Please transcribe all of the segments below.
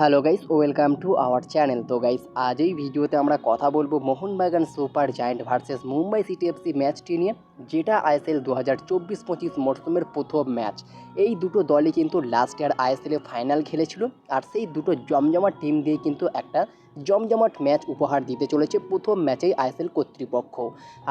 Hello guys, welcome to our channel. তো guys, আজ এই ভিডিওতে আমরা কথা বলব Mohun Bagan super giant versus Mumbai city FC ম্যাচটি নিয়ে, যেটা আইএসএল দু হাজার চব্বিশ পঁচিশ মরশুমের প্রথম ম্যাচ। এই দুটো দলই কিন্তু লাস্ট ইয়ার আইএসএলে ফাইনাল খেলেছিল, আর সেই দুটো জমজমাট টিম দিয়ে কিন্তু একটা জমজমাট ম্যাচ উপহার দিতে চলেছে প্রথম ম্যাচেই আইএসএল কর্তৃপক্ষ।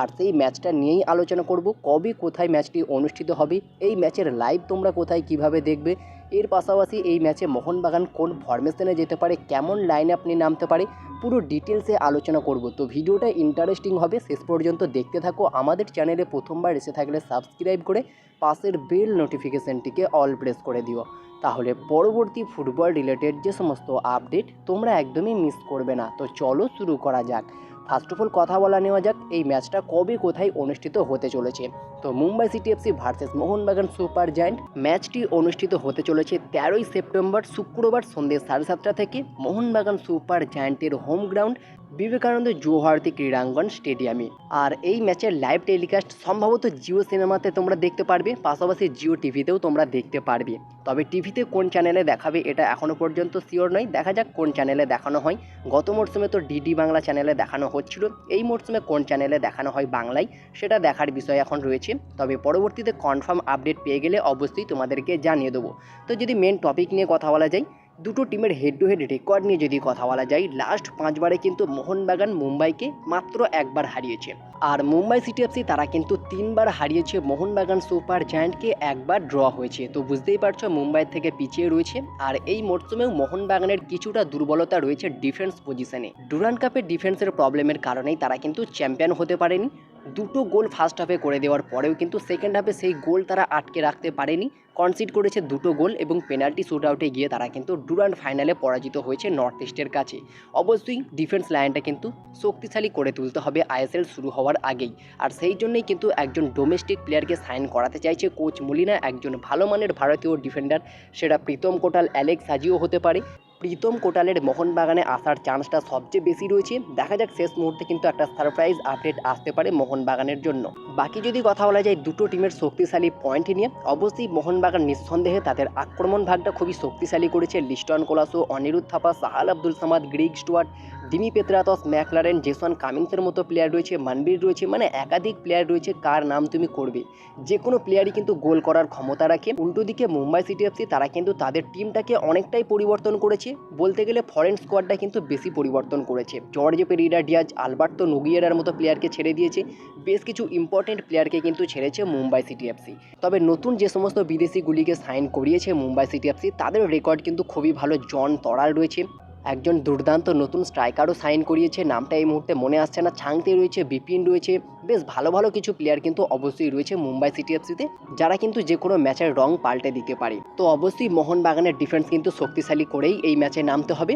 আর সেই ম্যাচটা নিয়েই আলোচনা করব, কবে কোথায় ম্যাচটি অনুষ্ঠিত হবে, এই ম্যাচের লাইভ তোমরা কোথায় কীভাবে দেখবে এর পাশাপাশি এই ম্যাচে মোহনবাগান কোন ফরমেশনে যেতে পারে, কেমন লাইন আপনি নামতে পারে, পুরো ডিটেলসে আলোচনা করব। তো ভিডিওটা ইন্টারেস্টিং হবে, শেষ পর্যন্ত দেখতে থাকো। আমাদের চ্যানেলে প্রথমবার এসে থাকলে সাবস্ক্রাইব করে পাশের বেল নোটিফিকেশনটিকে অল প্রেস করে দিও। তাহলে পরবর্তী ফুটবল রিলেটেড যে সমস্ত আপডেট তোমরা একদমই মিস করবে না। তো চলো শুরু করা যাক। ফার্স্ট অফ অল কথা বলা নেওয়া যাক, এই ম্যাচটা কবে কোথায় অনুষ্ঠিত হতে চলেছে। তো Mumbai city FC versus Mohun Bagan super giant ম্যাচটি অনুষ্ঠিত হতে চলেছে তেরোই সেপ্টেম্বর শুক্রবার সন্ধ্যে সাড়ে সাতটা থেকে মোহনবাগান সুপার জায়েন্টের হোম গ্রাউন্ড বিবেকানন্দ জৌহারতি ক্রীড়াঙ্গন স্টেডিয়ামে। আর এই ম্যাচের লাইভ টেলিকাস্ট সম্ভবত জিও সিনেমাতে তোমরা দেখতে পারবে, পাশাপাশি জিও টিভিতেও তোমরা দেখতে পারবে। তবে টিভিতে কোন চ্যানেলে দেখাবে এটা এখনও পর্যন্ত শিওর নয়, দেখা যাক কোন চ্যানেলে দেখানো হয়। গত মরশুমে তো ডিডি বাংলা চ্যানেলে দেখানো হচ্ছিল, এই মরশুমে কোন চ্যানেলে দেখানো হয় বাংলায়, সেটা দেখার বিষয় এখন রয়েছে। তবে পরবর্তীতে কনফার্ম আপডেট পেয়ে গেলে অবশ্যই তোমাদেরকে জানিয়ে দেবো। তো যদি মেন টপিক নিয়ে কথা বলা যায়, দুটো টিমের হেড টু হেড রেকর্ড নিয়ে যদি কথা বলা যায় লাস্ট পাঁচবারে কিন্তু মোহনবাগান মুম্বাইকে মাত্র একবার হারিয়েছে। আর মুম্বাই সিটি এফসি তারা কিন্তু তিনবার হারিয়েছে মোহনবাগান সুপার জায়ান্টকে একবার ড্র হয়েছে। তো বুঝতেই পারছ, মুম্বাই থেকে পিছিয়ে রয়েছে। আর এই মরশুমেও মোহনবাগানের কিছুটা দুর্বলতা রয়েছে ডিফেন্স পজিশনে। ডুরান কাপের ডিফেন্সের প্রবলেমের কারণেই তারা কিন্তু চ্যাম্পিয়ন হতে পারেনি। দুটো গোল ফার্স্ট হাফে করে দেওয়ার পরেও কিন্তু সেকেন্ড হাফে সেই গোল তারা আটকে রাখতে পারেনি। কনসিড করেছে দুটো গোল এবং পেনাল্টি শুট আউটে গিয়ে তারা কিন্তু ডুরান্ড ফাইনালে পরাজিত হয়েছে নর্থ ইস্টের কাছে। অবশ্যই ডিফেন্স লাইনটা কিন্তু শক্তিশালী করে তুলতে হবে। আইএসএল শুরু হওয়ার আগেই। আর সেই জন্যই কিন্তু একজন ডোমেস্টিক প্লেয়ারকে সাইন করাতে চাইছে কোচ মুলিনা, একজন ভালো মানের ভারতীয় ডিফেন্ডার সেটা প্রীতম কোটাল অ্যালেক্স সাজিও হতে পারে। প্রীতম কোটালের মোহনবাগানে আসার চান্সটা সবচেয়ে বেশি রয়েছে। দেখা যাক শেষ মুহূর্তে কিন্তু একটা সারপ্রাইজ আপডেট আসতে পারে মোহনবাগানের জন্য। বাকি যদি কথা বলা যায়, দুটো টিমের শক্তিশালী পয়েন্ট নিয়ে, অবশ্যই মোহনবাগান নিঃসন্দেহে তাদের আক্রমণ ভাগটা খুবই শক্তিশালী করেছে। Liston Colaco, Anirudh Thapa, Sahal Abdul Samad, Greg Stewart Dimi Petratos McLaren Jason কামিংসের মতো প্লেয়ার রয়েছে মানবীর রয়েছে মানে একাধিক প্লেয়ার রয়েছে, কার নাম তুমি করবে? যে কোনো প্লেয়ারই কিন্তু গোল করার ক্ষমতা রাখে। উল্টো দিকে মুম্বাই সিটি এফসি তারা কিন্তু তাদের টিমটাকে অনেকটাই পরিবর্তন করেছে। বলতে গেলে ফরেন স্কোয়াডটা কিন্তু বেশি পরিবর্তন করেছে। জর্জ পেরিরা ডিয়াজ আলবার্তো নুগিয়ারার মতো প্লেয়ারকে ছেড়ে দিয়েছে। বেশ কিছু ইম্পর্টেন্ট প্লেয়ারকে কিন্তু ছেড়েছে মুম্বাই সিটি এফসি তবে নতুন যে সমস্ত বিদেশিগুলিকে সাইন করিয়েছে মুম্বাই সিটি এফসি তাদের রেকর্ড কিন্তু খুবই ভালো। জন তরাল রয়েছে। একজন দুর্দান্ত নতুন স্ট্রাইকারও সাইন করিয়েছে, নামটা এই মুহূর্তে মনে আসছে না। ছাংতে রয়েছে বিপিন, রয়েছে বেশ ভালো ভালো কিছু প্লেয়ার কিন্তু অবশ্যই রয়েছে মুম্বাই সিটি এফসিতে, যারা কিন্তু যে কোনো ম্যাচের রং পাল্টে দিতে পারে। তো অবশ্যই মোহনবাগানের ডিফেন্স কিন্তু শক্তিশালী করেই এই ম্যাচে নামতে হবে।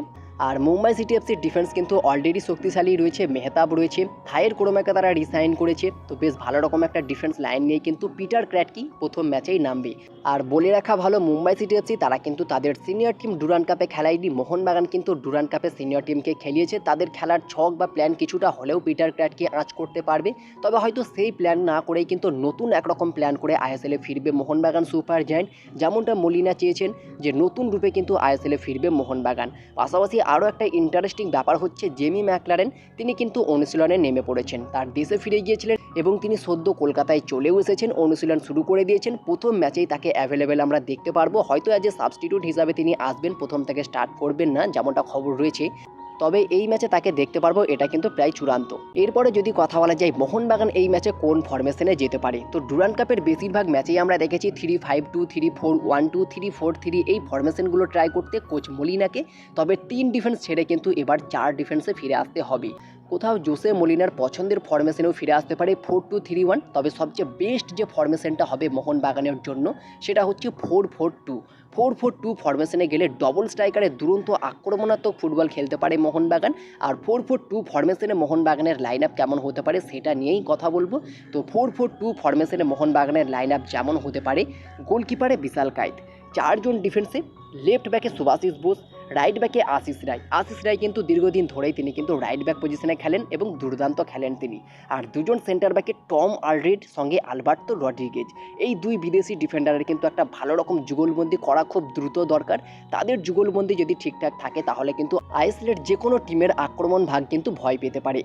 আর মুম্বাই সিটি এফসির ডিফেন্স কিন্তু অলরেডি শক্তিশালী রয়েছে, মেহতাব রয়েছে থাইয়ের ক্রোমাকে তারা রিসাইন করেছে। তো বেশ ভালো রকম একটা ডিফেন্স লাইন নিয়ে কিন্তু পিটার ক্র্যাটকি প্রথম ম্যাচেই নামবে। আর বলে রাখা ভালো, মুম্বাই সিটি এফসি তারা কিন্তু তাদের সিনিয়র টিম ডুরান কাপে খেলায়নি। মোহনবাগান কিন্তু ডুরান কাপে সিনিয়র টিমকে খেলিয়েছে। তাদের খেলার ছক বা প্ল্যান কিছুটা হলেও পিটার ক্র্যাটকে আঁচ করতে পারবে। তবে হয়তো সেই প্ল্যান না করেই কিন্তু নতুন একরকম প্ল্যান করে আইএসএলে ফিরবে মোহনবাগান সুপার জায়েন্ট। যেমনটা মলিনা চেয়েছেন যে নতুন রূপে কিন্তু আইএসএলে ফিরবে মোহনবাগান। পাশাপাশি আরও একটা ইন্টারেস্টিং ব্যাপার হচ্ছে, জেমি ম্যাকলারেন তিনি কিন্তু অনুশীলনে নেমে পড়েছেন। তার দেশে ফিরে গিয়েছিলেন এবং তিনি সদ্য কলকাতায় চলেও এসেছেন। অনুশীলন শুরু করে দিয়েছেন। প্রথম ম্যাচেই তাকে অ্যাভেলেবেল আমরা দেখতে পারব। হয়তো অ্যাজ এ সাবস্টিটিউট হিসাবে তিনি আসবেন, প্রথম থেকে স্টার্ট করবেন না, যেমনটা খবর রয়েছে। তবে এই ম্যাচে তাকে দেখতে পারব, এটা কিন্তু প্রায় চূড়ান্ত। এরপরে যদি কথা বলা যায়, মোহনবাগান এই ম্যাচে কোন ফরমেশনে যেতে পারে? তো ডুরান কাপের বেশিরভাগ ম্যাচেই আমরা দেখেছি three five two three four one two three four three এই ফরমেশনগুলো ট্রাই করতে কোচ মলিনাকে, তবে তিন ডিফেন্স ছেড়ে কিন্তু এবার চার ডিফেন্সে ফিরে আসতে হবে। কোথাও জোসে মলিনার পছন্দের ফরমেশনেও ফিরে আসতে পারে ফোর টু থ্রি ওয়ান তবে সবচেয়ে বেস্ট যে ফরমেশনটা হবে মোহনবাগানের জন্য, সেটা হচ্ছে four four two four four two ফরমেশনে গেলে ডবল স্ট্রাইকারে দুরন্ত আক্রমণাত্মক ফুটবল খেলতে পারে মোহনবাগান। আর ফোর ফোর টু ফরমেশনে মোহনবাগানের লাইন আপ কেমন হতে পারে সেটা নিয়েই কথা বলব। তো ফোর ফোর টু ফরমেশনে মোহনবাগানের লাইন আপ যেমন হতে পারে গোলকিপারে বিশাল কাইত চারজন ডিফেন্সে লেফট ব্যাকে সুভাশিস বোস রাইট ব্যাকে আশিস রায় আশিস রায় কিন্তু দীর্ঘদিন ধরেই তিনি কিন্তু রাইট ব্যাক পজিশনে খেলেন এবং দুর্দান্ত খেলেন তিনি। আর দুজন সেন্টার ব্যাকে টম আলরেড সঙ্গে আলবার্তো রড্রিগেজ এই দুই বিদেশি ডিফেন্ডারের কিন্তু একটা ভালো রকম যুগলবন্দি করা খুব দ্রুত দরকার। তাদের যুগলবন্দি যদি ঠিকঠাক থাকে, তাহলে কিন্তু আইসল্যান্ড যে কোনো টিমের আক্রমণ ভাগ কিন্তু ভয় পেতে পারে।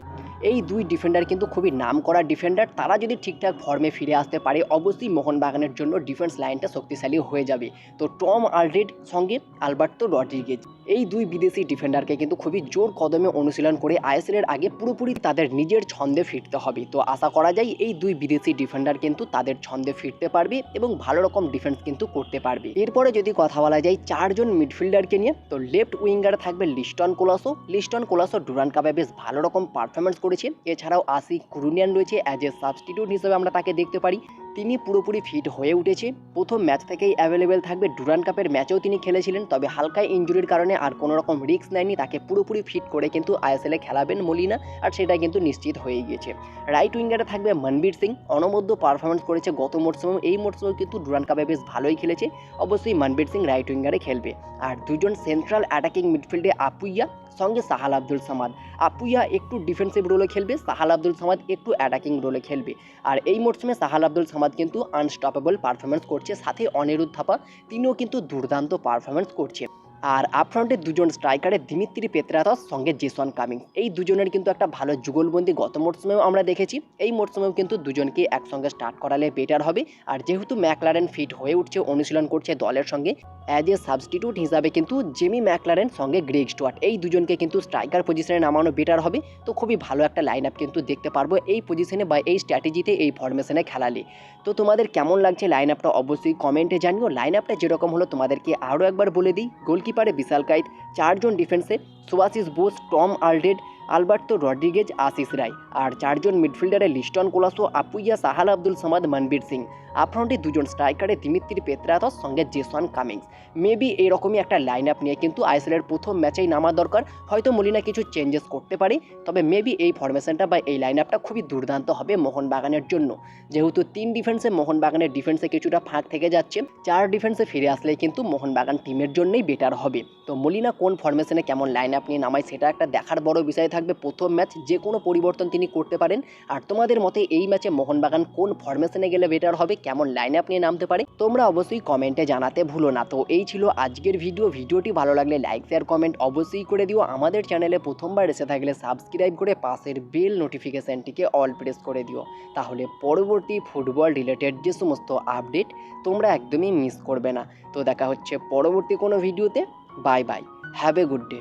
এই দুই ডিফেন্ডার কিন্তু খুবই নাম করা ডিফেন্ডার তারা যদি ঠিকঠাক ফর্মে ফিরে আসতে পারে, অবশ্যই মোহনবাগানের জন্য ডিফেন্স লাইনটা শক্তিশালী হয়ে যাবে। তো টম আলরেড সঙ্গে আলবার্তো রড্রিগেজ, এই দুই বিদেশি ডিফেন্ডারকে কিন্তু খুবই জোর কদমে অনুশীলন করে আইএসএলের আগে পুরোপুরি তাদের নিজের ছন্দে ফিরতে হবে। তো আশা করা যায়, এই দুই বিদেশি ডিফেন্ডার কিন্তু তাদের ছন্দে ফিরতে পারবে এবং ভালো রকম ডিফেন্স কিন্তু করতে পারবে। এরপরে যদি কথা বলা যায় চারজন মিডফিল্ডারকে নিয়ে, তো লেফট উইঙ্গার থাকবে লিস্টন কোলাসো। লিস্টন কোলাসো ডুরান কাপে বেশ ভালো রকম পারফরমেন্স করেছে। এছাড়াও আসি কুরুনিয়ান রয়েছে অ্যাজ এ সাবস্টিটিউট হিসেবে আমরা তাকে দেখতে পারি। তিনি পুরোপুরি ফিট হয়ে উঠেছে। প্রথম ম্যাচ থেকেই অ্যাভেলেবেল থাকবে ডুরান কাপের ম্যাচেও তিনি খেলেছিলেন, তবে হালকা ইঞ্জুরির কারণে আর কোনো রকম রিস্ক নেয়নি। তাকে পুরোপুরি ফিট করে কিন্তু আইএসএলে খেলাবেন মলিনা, আর সেটা কিন্তু নিশ্চিত হয়ে গিয়েছে। রাইট উইঙ্গারে থাকবে মনবীর সিং। অনবদ্য পারফরমেন্স করেছে গত মরশুমে এই মরশুমে কিন্তু ডুরান কাপে বেশ ভালোই খেলেছে। অবশ্যই মনবীর সিং রাইট উইঙ্গারে খেলবে। আর দুজন সেন্ট্রাল অ্যাটাকিং মিডফিল্ডে আপুইয়া সঙ্গে সাহাল আব্দুল সামাদ। আপুইয়া একটু ডিফেন্সিভ রোলে খেলবে, সাহাল আব্দুল সামাদ একটু অ্যাটাকিং রোলে খেলবে। আর এই মরশুমে সাহাল আব্দুল সামাদ কিন্তু আনস্টপেবল পারফরমেন্স করছে, সাথে অনিরুদ্ধ থাপা, তিনিও কিন্তু দুর্দান্ত পারফরমেন্স করছে আর আপফ্রন্টে দুজন স্ট্রাইকারে দিমিত্রি পেত্রাতস সঙ্গে জেসন কামিং এই দুজনের কিন্তু একটা ভালো যুগলবন্দি গত মরশুমেও আমরা দেখেছি। এই মরশুমেও কিন্তু দুজনকে একসঙ্গে স্টার্ট করালে বেটার হবে। আর যেহেতু ম্যাকলারেন ফিট হয়ে উঠছে, অনুশীলন করছে দলের সঙ্গে অ্যাজ এ সাবস্টিটিউট হিসাবে কিন্তু জেমি ম্যাকলারেন সঙ্গে গ্রেগ স্টুয়ার্ট এই দুজনকে কিন্তু স্ট্রাইকার পজিশনে নামানো বেটার হবে। তো খুবই ভালো একটা লাইন আপ কিন্তু দেখতে পারব এই পজিশনে বা এই স্ট্র্যাটেজিতে এই ফরমেশনে খেলালে। তো তোমাদের কেমন লাগছে লাইন আপটা অবশ্যই কমেন্টে জানিও। লাইন আপটা যেরকম হলো তোমাদেরকে আরও একবার বলে দিই। গোলকিপারে বিশাল কাইত চারজন ডিফেন্সে Subhasish Bose Tom Aldred Alberto Rodriguez, Ashish Rai. আর চারজন মিডফিল্ডারে লিস্টন কোলাসো, আপুইয়া সাহাল, আব্দুল সামাদ, মনবীর সিং। আপফ্রন্টে দুজন স্ট্রাইকারে দিমিত্রি পেত্রাতস সঙ্গে জেসন কামিংস। মেবি এইরকমই একটা লাইন আপ নিয়ে কিন্তু আইএসএলের প্রথম ম্যাচেই নামা দরকার। হয়তো মলিনা কিছু চেঞ্জেস করতে পারে, তবে মেবি এই ফরমেশনটা বা এই লাইন আপটা খুবই দুর্দান্ত হবে মোহনবাগানের জন্য। যেহেতু তিন ডিফেন্সে মোহনবাগানের ডিফেন্সে কিছুটা ফাঁক থেকে যাচ্ছে, চার ডিফেন্সে ফিরে আসলে কিন্তু মোহনবাগান টিমের জন্যই বেটার হবে। তো মলিনা কোন ফরমেশনে কেমন লাইন আপ নিয়ে নামায়, সেটা একটা দেখার বড় বিষয় থাকবে প্রথম ম্যাচ যে কোনো পরিবর্তন তিনি করতে পারেন। আর তোমাদের মতে এই ম্যাচে মোহনবাগান কোন ফরমেশনে গেলে বেটার হবে? কেমন লাইন আপ নিয়ে নামতে পারে? তোমরা অবশ্যই কমেন্টে জানাতে ভুলো না। তো এই ছিল আজকের ভিডিও ভিডিওটি ভালো লাগলে লাইক শেয়ার কমেন্ট অবশ্যই করে দিও। আমাদের চ্যানেলে প্রথমবার এসে থাকলে সাবস্ক্রাইব করে পাশের বেল নোটিফিকেশানটিকে অল প্রেস করে দিও। তাহলে পরবর্তী ফুটবল রিলেটেড যে সমস্ত আপডেট তোমরা একদমই মিস করবে না। তো দেখা হচ্ছে পরবর্তী কোনো ভিডিওতে bye bye have a good day